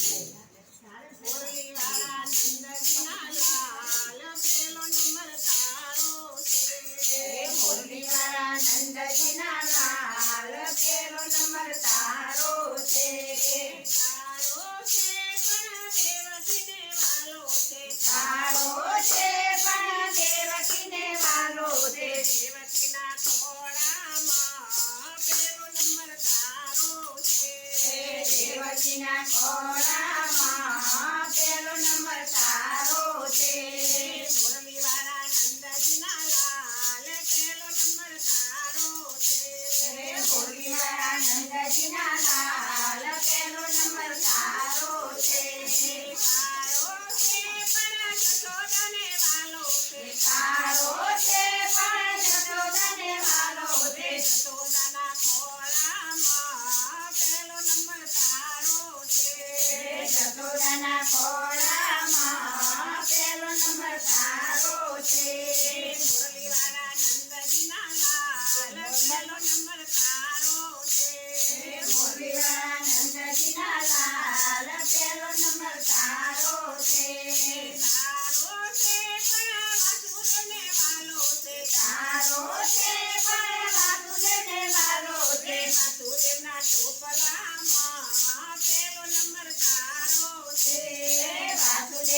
Thank you. Alright.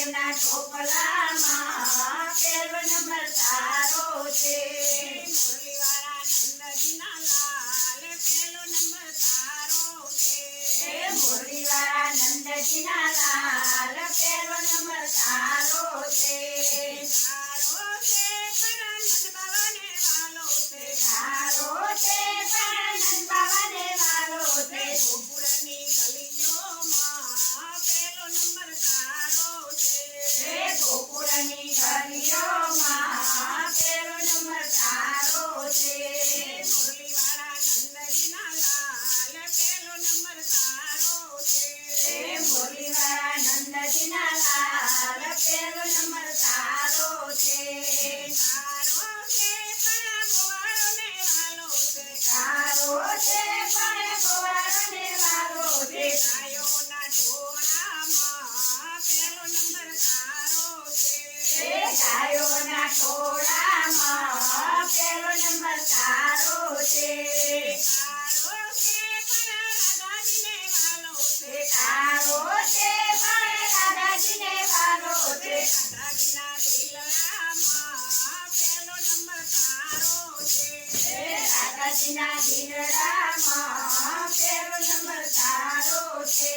ના ટોપલામાં પહેલો number તારો છે સારો છે. સારો છે, પણ રાધાજીને વાલો છે. સારો છે પણ રાધાજીને છે રાધાજીના દિલડામાં પેલો નંબર તારો છે રાધાજીના દિલડામાં પેલો નંબર સારો છે.